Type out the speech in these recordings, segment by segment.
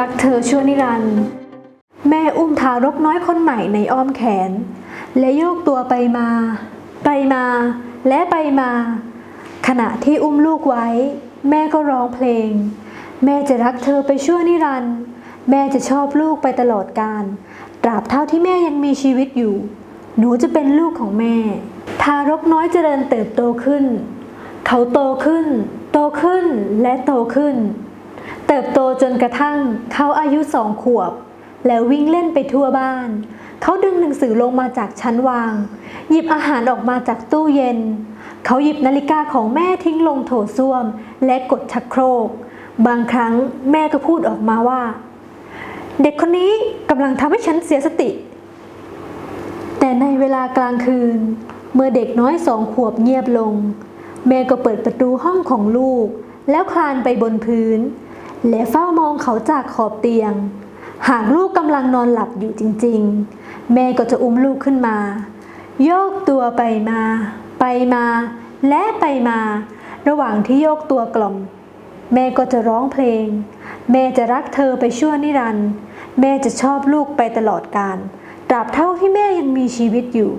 รักเธอชั่วนิรันดร์แม่อุ้มทารกน้อยคนใหม่ในอ้อมแขน และโยกตัวไปมา ไปมาและไปมา ขณะที่อุ้มลูกไว้ แม่ก็ร้องเพลง แม่จะรักเธอไปชั่วนิรันดร์แม่จะชอบลูกไปตลอดกาลตราบเท่าที่แม่ยังมีชีวิตอยู่ หนูจะเป็นลูกของแม่ ทารกน้อยเจริญเติบโตขึ้น เขาโตขึ้น โตขึ้นและโตขึ้น เติบโตจนกระทั่งเขาอายุสองขวบ แล้ววิ่งเล่นไปทั่วบ้าน เขาดึงหนังสือลงมาจากชั้นวาง หยิบอาหารออกมาจากตู้เย็น เขาหยิบนาฬิกาของแม่ทิ้งลงโถส้วม และกดชักโครก บางครั้งแม่ก็พูดออกมาว่า เด็กคนนี้กำลังทำให้ฉันเสียสติ แต่ในเวลากลางคืน เมื่อเด็กน้อยสองขวบเงียบลง แม่ก็เปิดประตูห้องของลูก แล้วคลานไปบนพื้น และเฝ้ามองเขาจากขอบเตียง หากลูกกำลังนอนหลับอยู่จริงๆ แม่ก็จะอุ้มลูกขึ้นมา โยกตัวไปมา ไปมา และไปมา ระหว่างที่โยกตัวกล่อม แม่ก็จะร้องเพลง แม่จะรักเธอไปชั่วนิรันดร์แม่จะชอบลูกไปตลอดกาลตราบเท่าที่แม่ยังมีชีวิตอยู่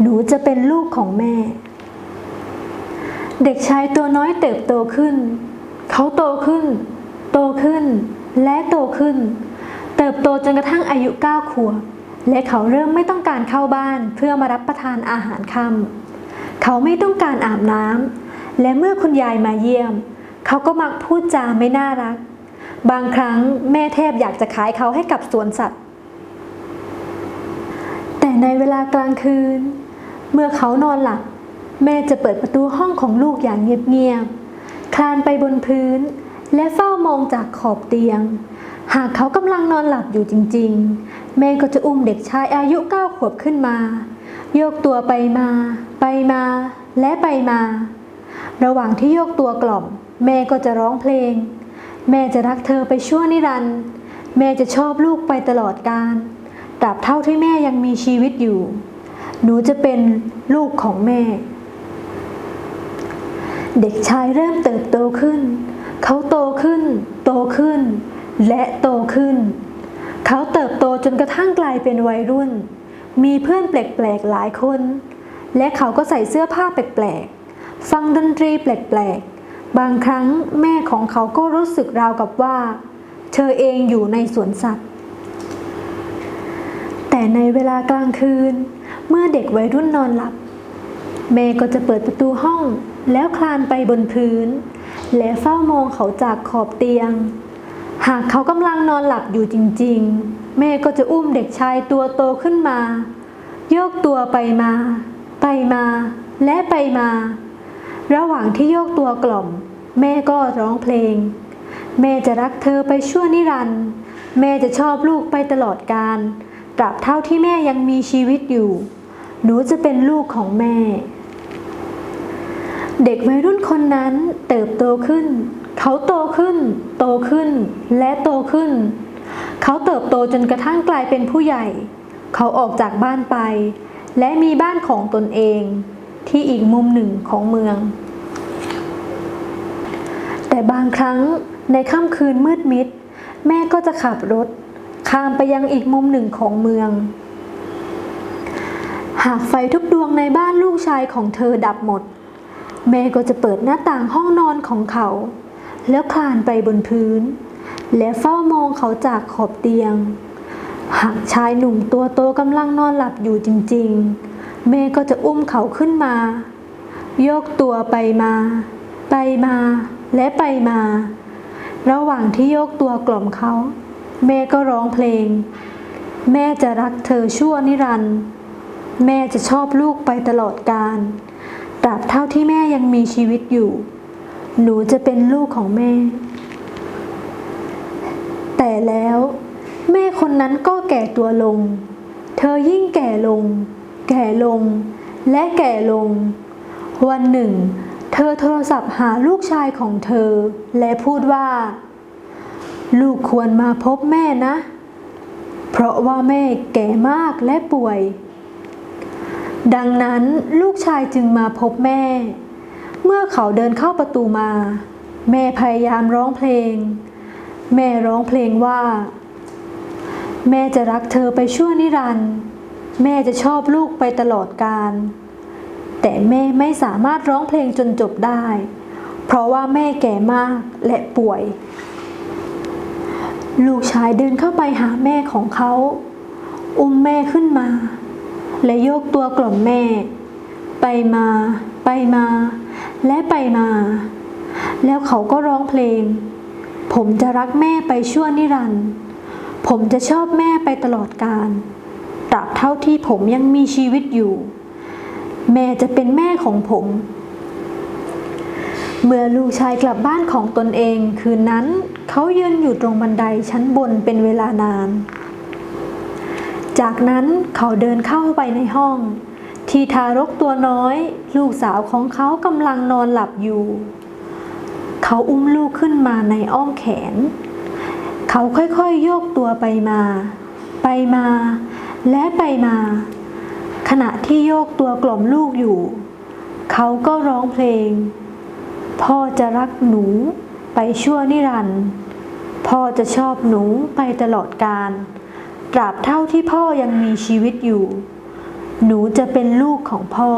หนูจะเป็นลูกของแม่ เด็กชายตัวน้อยเติบโตขึ้น เขาโตขึ้น โตขึ้นและโตขึ้น เติบโตจนกระทั่งอายุเก้าขวบและเขาเริ่มไม่ต้องการเข้าบ้านเพื่อมารับประทานอาหารค่ำเขาไม่ต้องการอาบน้ำและเมื่อคุณยายมาเยี่ยม เขาก็มักพูดจาไม่น่ารัก บางครั้งแม่แทบอยากจะขายเขาให้กับสวนสัตว์ แต่ในเวลากลางคืน เมื่อเขานอนหลับ แม่จะเปิดประตูห้องของลูกอย่างเงียบๆคลานไปบนพื้น และเฝ้ามองจากขอบเตียง หากเขากำลังนอนหลับอยู่จริง ๆ แม่ก็จะอุ้มเด็กชายอายุเก้าขวบขึ้นมา โยกตัวไปมา ไปมา และไปมา ระหว่างที่โยกตัวกล่อม แม่ก็จะร้องเพลง แม่จะรักเธอไปชั่วนิรันดร์แม่จะชอบลูกไปตลอดกาลตราบเท่าที่แม่ยังมีชีวิตอยู่ หนูจะเป็นลูกของแม่ เด็กชายเริ่มเติบโตขึ้น เขาโตขึ้น โตขึ้น และโตขึ้น เขาเติบโตจนกระทั่งกลายเป็นวัยรุ่น มีเพื่อนแปลกๆหลายคน และเขาก็ใส่เสื้อผ้าแปลกๆ ฟังดนตรีแปลกๆ บางครั้งแม่ของเขาก็รู้สึกราวกับว่า เธอเองอยู่ในสวนสัตว์ แต่ในเวลากลางคืน เมื่อเด็กวัยรุ่นนอนหลับ แม่ก็จะเปิดประตูห้องแล้วคลานไปบนพื้น และเฝ้ามองเขาจากขอบเตียง หากเขากำลังนอนหลับอยู่จริงๆ แม่ก็จะอุ้มเด็กชายตัวโตขึ้นมา โยกตัวไปมา ไปมา และไปมา ระหว่างที่โยกตัวกล่อม แม่ก็ร้องเพลง แม่จะรักเธอไปชั่วนิรันดร์แม่จะชอบลูกไปตลอดกาลตราบเท่าที่แม่ยังมีชีวิตอยู่ หนูจะเป็นลูกของแม่ เด็กวัยรุ่นคนนั้น ขึ้น เขาโตขึ้น โตขึ้น และโตขึ้น เขาเติบโตจนกระทั่งกลายเป็นผู้ใหญ่ เขาออกจากบ้านไป และมีบ้านของตนเอง ที่อีกมุมหนึ่งของเมือง แต่บางครั้งในค่ำคืนมืดมิด แม่ก็จะขับรถ ข้ามไปยังอีกมุมหนึ่งของเมือง หากไฟทุกดวงในบ้านลูกชายของเธอดับหมด แม่ก็จะเปิดหน้าต่างห้องนอนของเขา แล้วคลานไปบนพื้น และเฝ้ามองเขาจากขอบเตียง หากชายหนุ่มตัวโตกำลังนอนหลับอยู่จริงๆแม่ก็จะอุ้มเขาขึ้นมา โยกตัวไปมา ไปมาและไปมา ระหว่างที่โยกตัวกล่อมเขาแม่ก็ร้องเพลง แม่จะรักเธอชั่วนิรันดร์แม่จะชอบลูกไปตลอดกาล ตราบเท่าที่แม่ยังมีชีวิตอยู่ หนูจะเป็นลูกของแม่ แต่แล้ว แม่คนนั้นก็แก่ตัวลง เธอยิ่งแก่ลง แก่ลง และแก่ลง วันหนึ่ง เธอโทรศัพท์หาลูกชายของเธอ และพูดว่า ลูกควรมาพบแม่นะ เพราะว่าแม่แก่มากและป่วย ดังนั้นลูกชายจึงมาพบแม่ เมื่อเขาเดินเข้าประตูมา แม่พยายามร้องเพลง แม่ร้องเพลงว่า แม่จะรักเธอไปชั่วนิรันดร์แม่จะชอบลูกไปตลอดกาลแต่แม่ไม่สามารถร้องเพลงจนจบได้ เพราะว่าแม่แก่มากและป่วย ลูกชายเดินเข้าไปหาแม่ของเขา อุ้มแม่ขึ้นมา และโยกตัวกล่อมแม่ ไปมา ไปมา และไปมา แล้วเขาก็ร้องเพลง ผมจะรักแม่ไปชั่วนิรันดร์ผมจะชอบแม่ไปตลอดกาลตราบเท่าที่ผมยังมีชีวิตอยู่ แม่จะเป็นแม่ของผม เมื่อลูกชายกลับบ้านของตนเอง คืนนั้นเขายืนอยู่ตรงบันไดชั้นบนเป็นเวลานาน จากนั้นเขาเดินเข้าไปในห้อง ที่ทารกตัวน้อย ลูกสาวของเขากำลังนอนหลับอยู่ เขาอุ้มลูกขึ้นมาในอ้อมแขน เขาค่อยๆโยกตัวไปมา ไปมา และไปมา ขณะที่โยกตัวกล่อมลูกอยู่ เขาก็ร้องเพลง พ่อจะรักหนูไปชั่วนิรันดร์พ่อจะชอบหนูไปตลอดกาล ตราบเท่าที่พ่อยังมีชีวิตอยู่ หนูจะเป็นลูกของพ่อ